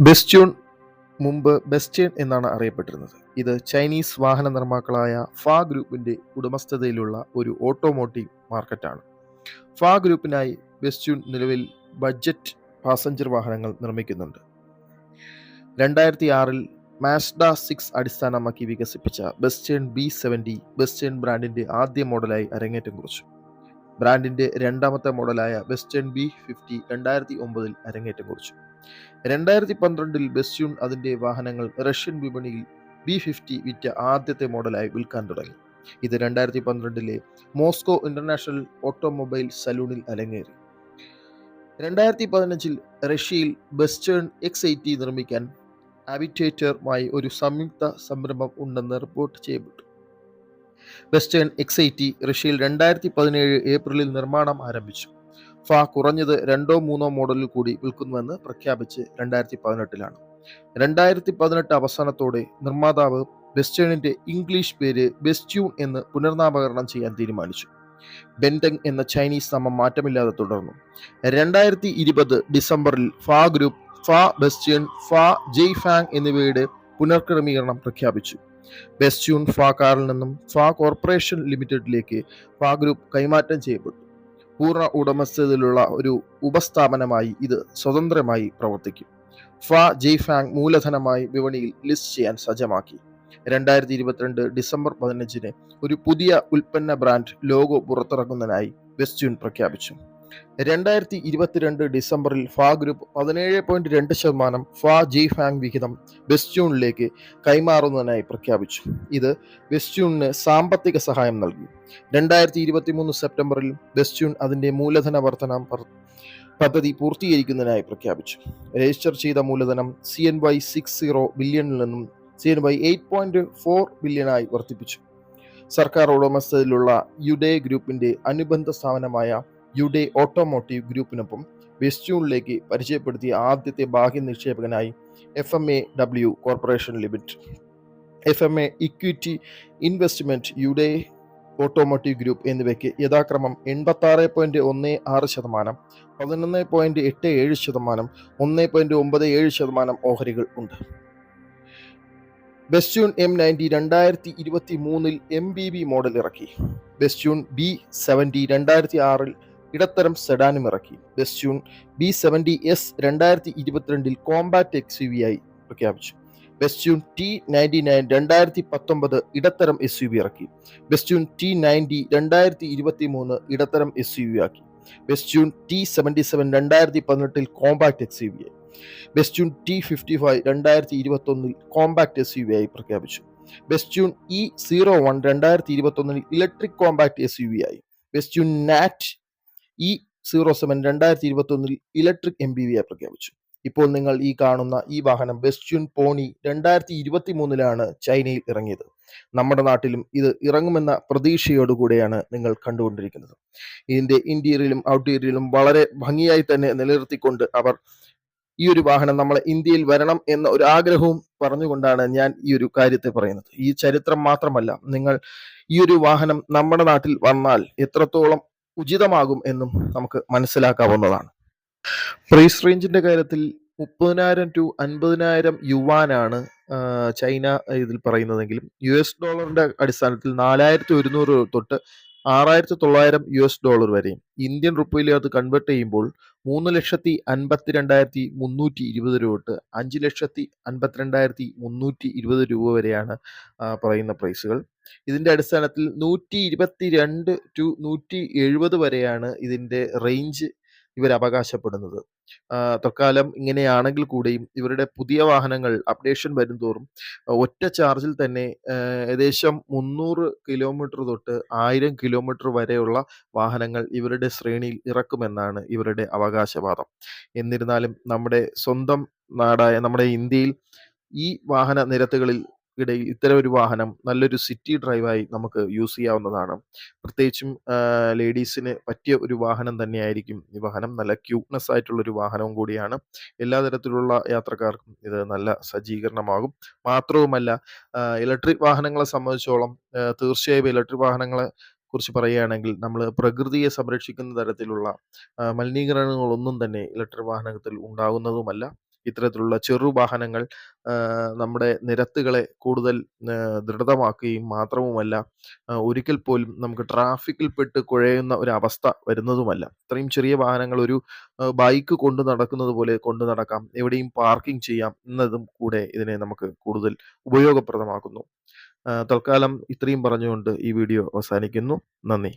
ബെസ്റ്റ്യൂൺ മുമ്പ് ബെസ്റ്റേൺ എന്നാണ് അറിയപ്പെട്ടിരുന്നത്. ഇത് ചൈനീസ് വാഹന നിർമ്മാക്കളായ ഫാ ഗ്രൂപ്പിന്റെ ഉടമസ്ഥതയിലുള്ള ഒരു ഓട്ടോമോട്ടീവ് മാർക്കറ്റാണ്. ഫാ ഗ്രൂപ്പിനായി ബെസ്റ്റ്യൂൺ നിലവിൽ ബഡ്ജറ്റ് പാസഞ്ചർ വാഹനങ്ങൾ നിർമ്മിക്കുന്നുണ്ട്. രണ്ടായിരത്തി ആറിൽ മാസ്ഡ സിക്സ് അടിസ്ഥാനമാക്കി വികസിപ്പിച്ച ബെസ്റ്റേൺ ബി സെവന്റി ബെസ്റ്റേൺ ബ്രാൻഡിന്റെ ആദ്യ മോഡലായി അരങ്ങേറ്റം കുറിച്ചു. ബ്രാൻഡിന്റെ രണ്ടാമത്തെ മോഡലായ വെസ്റ്റേൺ ബി ഫിഫ്റ്റി രണ്ടായിരത്തി ഒമ്പതിൽ അരങ്ങേറ്റം കുറിച്ചു. രണ്ടായിരത്തി പന്ത്രണ്ടിൽ ബെസ്യൂൺ അതിന്റെ വാഹനങ്ങൾ റഷ്യൻ വിപണിയിൽ ബി ഫിഫ്റ്റി വിറ്റ ആദ്യത്തെ മോഡലായി വിൽക്കാൻ തുടങ്ങി. ഇത് രണ്ടായിരത്തി പന്ത്രണ്ടിലെ മോസ്കോ ഇന്റർനാഷണൽ ഓട്ടോമൊബൈൽ സലൂണിൽ അരങ്ങേറി. രണ്ടായിരത്തി പതിനഞ്ചിൽ റഷ്യയിൽ ബെസ്റ്റേൺ എക്സ് എയ്റ്റി നിർമ്മിക്കാൻ ആബിറ്റേറ്ററുമായി ഒരു സംയുക്ത സംരംഭം ഉണ്ടെന്ന് റിപ്പോർട്ട് ചെയ്യപ്പെട്ടു. വെസ്റ്റേൺ എക്സ് എയ്റ്റി റഷ്യയിൽ രണ്ടായിരത്തി പതിനേഴ് ഏപ്രിലിൽ നിർമ്മാണം ആരംഭിച്ചു. ഫ കുറഞ്ഞത് രണ്ടോ മൂന്നോ മോഡലിൽ കൂടി വിൽക്കുന്നുവെന്ന് പ്രഖ്യാപിച്ച് രണ്ടായിരത്തി പതിനെട്ടിലാണ് രണ്ടായിരത്തി പതിനെട്ട് അവസാനത്തോടെ നിർമ്മാതാവ് വെസ്റ്റേണിന്റെ ഇംഗ്ലീഷ് പേര് ബെസ്റ്റ്യൂൺ എന്ന് പുനർനാമകരണം ചെയ്യാൻ തീരുമാനിച്ചു. ബെൻഡങ് എന്ന ചൈനീസ് നാമം മാറ്റമില്ലാതെ തുടർന്നു. രണ്ടായിരത്തി ഇരുപത് ഡിസംബറിൽ ഫാ ഗ്രൂപ്പ് ഫാ ബെസ്റ്റ്യൺ ഫാ ജെയ് ഫാങ് എന്നിവയുടെ പുനർക്രമീകരണം പ്രഖ്യാപിച്ചു. ബെസ്റ്റ്യൂൺ ഫാ കാറിൽ നിന്നും ഫാ കോർപ്പറേഷൻ ലിമിറ്റഡിലേക്ക് ഫാ ഗ്രൂപ്പ് കൈമാറ്റം ചെയ്യപ്പെട്ടു. പൂർണ ഉടമസ്ഥതയിലുള്ള ഒരു ഉപസ്ഥാപനമായി ഇത് സ്വതന്ത്രമായി പ്രവർത്തിക്കും. ഫാ ജെയ്ഫാങ് മൂലധനമായി വിപണിയിൽ ലിസ്റ്റ് ചെയ്യാൻ സജ്ജമാക്കി. രണ്ടായിരത്തി ഇരുപത്തിരണ്ട് ഡിസംബർ പതിനഞ്ചിന് ഒരു പുതിയ ഉൽപ്പന്ന ബ്രാൻഡ് ലോഗോ പുറത്തിറക്കുന്നതിനായി വെസ്റ്റ്യൂൺ പ്രഖ്യാപിച്ചു. രണ്ടായിരത്തി ഇരുപത്തിരണ്ട് ഡിസംബറിൽ ഫാ ഗ്രൂപ്പ് പതിനേഴ് പോയിന്റ് രണ്ട് ശതമാനം ഫാ ജി ഫാങ് വിഹിതം വെസ്റ്റ്യൂണിലേക്ക് കൈമാറുന്നതിനായി പ്രഖ്യാപിച്ചു. ഇത് വെസ്റ്റ്യൂണിന് സാമ്പത്തിക സഹായം നൽകി. രണ്ടായിരത്തി ഇരുപത്തി മൂന്ന് സെപ്റ്റംബറിൽ വെസ്റ്റ്യൂൺ അതിന്റെ മൂലധന വർധന പദ്ധതി പൂർത്തീകരിക്കുന്നതിനായി പ്രഖ്യാപിച്ചു. രജിസ്റ്റർ ചെയ്ത മൂലധനം C N Y six zero ബില്യണിൽ നിന്നും C N Y eight point four ബില്യണായി വർദ്ധിപ്പിച്ചു. സർക്കാർ ഉടമസ്ഥതയിലുള്ള യുഡേ ഗ്രൂപ്പിന്റെ അനുബന്ധ സ്ഥാപനമായ യുഡേ ഓട്ടോമോട്ടീവ് ഗ്രൂപ്പിനൊപ്പം വെസ്റ്റ്യൂണിലേക്ക് പരിചയപ്പെടുത്തിയ ആദ്യത്തെ ബാഹ്യ നിക്ഷേപകനായി F M A W corporation limit F M A equity investment യുഡേ automotive group എന്നിവയ്ക്ക് യഥാക്രമം എൺപത്തി ആറ് പോയിന്റ് ഒന്ന് ആറ് ശതമാനം പതിനൊന്ന് പോയിന്റ് എട്ട് ഏഴ് ശതമാനം ഒന്ന് പോയിന്റ് ഒമ്പത് ഏഴ് ശതമാനം ഓഹരികൾ ഉണ്ട്. ബെസ്റ്റ്യൂൺ എം നയന്റി രണ്ടായിരത്തി ഇരുപത്തി മൂന്നിൽ എം ബി ബി മോഡൽ ഇറക്കി. ബെസ്റ്റ്യൂൺ ബി സെവന്റി രണ്ടായിരത്തി ആറിൽ ഇടത്തരം സെഡാനും ഇറക്കി. ബെസ്റ്റ്യൂൺ ബി സെവന്റി എസ് രണ്ടായിരത്തി ഇരുപത്തിരണ്ടിൽ കോമ്പാക്ട് എക്സ് യു വി ആയി പ്രഖ്യാപിച്ചു. ബെസ്റ്റ്യൂൺ ടി നയന്റി നയൻ രണ്ടായിരത്തി പത്തൊമ്പത് ഇടത്തരം എസ് യു വി ഇറക്കി. ബെസ്റ്റ്യൂൺ ടി നയന്റി രണ്ടായിരത്തി ഇരുപത്തി മൂന്ന് ഇടത്തരം എസ് യു വി ആക്കി. ബെസ്റ്റ്യൂൺ ടി സെവന്റി സെവൻ രണ്ടായിരത്തി പതിനെട്ടിൽ കോമ്പാക്ട് എക്സ് യു വി ആയി. ബെസ്റ്റ്യൂൺ ടി ഫിഫ്റ്റി ഫൈവ് രണ്ടായിരത്തി ഇരുപത്തി ഒന്നിൽ കോമ്പാക്ട് എസ് യു വി ആയി പ്രഖ്യാപിച്ചു. ബെസ്റ്റ്യൂൺ ഇ സീറോ വൺ രണ്ടായിരത്തി ഇരുപത്തി ഒന്നിൽ electric compact S U V ആയി. Bestune NAT E zero seven രണ്ടായിരത്തി ഇരുപത്തി ഇലക്ട്രിക് എം ബി വി ആയി പ്രഖ്യാപിച്ചു. ഇപ്പോൾ നിങ്ങൾ ഈ കാണുന്ന ഈ വാഹനം ബെസ്റ്റ്യൂൺ പോണി രണ്ടായിരത്തി ഇരുപത്തി മൂന്നിലാണ് ചൈനയിൽ ഇറങ്ങിയത്. നമ്മുടെ നാട്ടിലും ഇത് ഇറങ്ങുമെന്ന പ്രതീക്ഷയോടുകൂടെയാണ് നിങ്ങൾ കണ്ടുകൊണ്ടിരിക്കുന്നത്. ഇതിന്റെ ഇന്റീരിയലും ഔട്ടീരിയലും വളരെ ഭംഗിയായി തന്നെ നിലനിർത്തിക്കൊണ്ട് അവർ ഈ ഒരു വാഹനം നമ്മളെ ഇന്ത്യയിൽ വരണം എന്ന ഒരു ആഗ്രഹവും പറഞ്ഞുകൊണ്ടാണ് ഞാൻ ഈ ഒരു കാര്യത്തെ പറയുന്നത്. ഈ ചരിത്രം മാത്രമല്ല നിങ്ങൾ ഈ ഒരു വാഹനം നമ്മുടെ നാട്ടിൽ വന്നാൽ എത്രത്തോളം ഉചിതമാകും എന്നും നമുക്ക് മനസ്സിലാക്കാവുന്നതാണ്. പ്രൈസ് റേഞ്ചിന്റെ കാര്യത്തിൽ മുപ്പതിനായിരം ടു അൻപതിനായിരം യുവാനാണ് ചൈന ഇതിൽ പറയുന്നതെങ്കിലും യു എസ് ഡോളറിന്റെ അടിസ്ഥാനത്തിൽ നാലായിരത്തി ഒരുന്നൂറ് തൊട്ട് ആറായിരത്തി തൊള്ളായിരം യു എസ് ഡോളർ വരെയും ഇന്ത്യൻ റുപ്പിയിൽ അത് കൺവേർട്ട് ചെയ്യുമ്പോൾ മൂന്ന് ലക്ഷത്തി അൻപത്തി രണ്ടായിരത്തി മുന്നൂറ്റി ഇരുപത് രൂപ തൊട്ട് അഞ്ച് ലക്ഷത്തി അൻപത്തിരണ്ടായിരത്തി മുന്നൂറ്റി ഇരുപത് രൂപ വരെയാണ് പറയുന്ന പ്രൈസുകൾ. ഇതിന്റെ അടിസ്ഥാനത്തിൽ നൂറ്റി ഇരുപത്തി രണ്ട് ടു നൂറ്റി എഴുപത് വരെയാണ് ഇതിന്റെ റേഞ്ച് ഇവർ അവകാശപ്പെടുന്നത്. തൽക്കാലം ഇങ്ങനെയാണെങ്കിൽ കൂടിയും ഇവരുടെ പുതിയ വാഹനങ്ങൾ അപ്ഡേഷൻ വരുംതോറും ഒറ്റ ചാർജിൽ തന്നെ ഏകദേശം മുന്നൂറ് കിലോമീറ്റർ തൊട്ട് ആയിരം കിലോമീറ്റർ വരെയുള്ള വാഹനങ്ങൾ ഇവരുടെ ശ്രേണിയിൽ ഇറക്കുമെന്നാണ് ഇവരുടെ അവകാശവാദം. എന്നിരുന്നാലും നമ്മുടെ സ്വന്തം നാടായ നമ്മുടെ ഇന്ത്യയിൽ ഈ വാഹന നിരത്തുകളിൽ ഇടയിൽ ഇത്തരം ഒരു വാഹനം നല്ലൊരു സിറ്റി ഡ്രൈവായി നമുക്ക് യൂസ് ചെയ്യാവുന്നതാണ്. പ്രത്യേകിച്ചും ലേഡീസിന് പറ്റിയ ഒരു വാഹനം തന്നെയായിരിക്കും. ഈ വാഹനം നല്ല ക്യൂട്ട്നെസ് ആയിട്ടുള്ള ഒരു വാഹനവും കൂടിയാണ്. എല്ലാ തരത്തിലുള്ള യാത്രക്കാർക്കും ഇത് നല്ല സജ്ജീകരണമാകും. മാത്രവുമല്ല ഇലക്ട്രിക് വാഹനങ്ങളെ സംബന്ധിച്ചോളം തീർച്ചയായും ഇലക്ട്രിക് വാഹനങ്ങളെ കുറിച്ച് പറയുകയാണെങ്കിൽ നമ്മൾ പ്രകൃതിയെ സംരക്ഷിക്കുന്ന തരത്തിലുള്ള മലിനീകരണങ്ങളൊന്നും തന്നെ ഇലക്ട്രിക് വാഹനത്തിൽ ഉണ്ടാകുന്നതുമല്ല. ഇത്തരത്തിലുള്ള ചെറു വാഹനങ്ങൾ നമ്മുടെ നിരത്തുകളെ കൂടുതൽ ദൃഢതമാക്കുകയും മാത്രവുമല്ല ഒരിക്കൽ പോലും നമുക്ക് ട്രാഫിക്കിൽ പെട്ട് കുഴയുന്ന ഒരു അവസ്ഥ വരുന്നതുമല്ല. ഇത്രയും ചെറിയ വാഹനങ്ങൾ ഒരു ബൈക്ക് കൊണ്ടു നടക്കുന്നത് പോലെ കൊണ്ടു നടക്കാം. എവിടെയും പാർക്കിംഗ് ചെയ്യാം എന്നതും കൂടെ ഇതിനെ നമുക്ക് കൂടുതൽ ഉപയോഗപ്രദമാക്കുന്നു. തൽക്കാലം ഇത്രയും പറഞ്ഞുകൊണ്ട് ഈ വീഡിയോ അവസാനിക്കുന്നു. നന്ദി.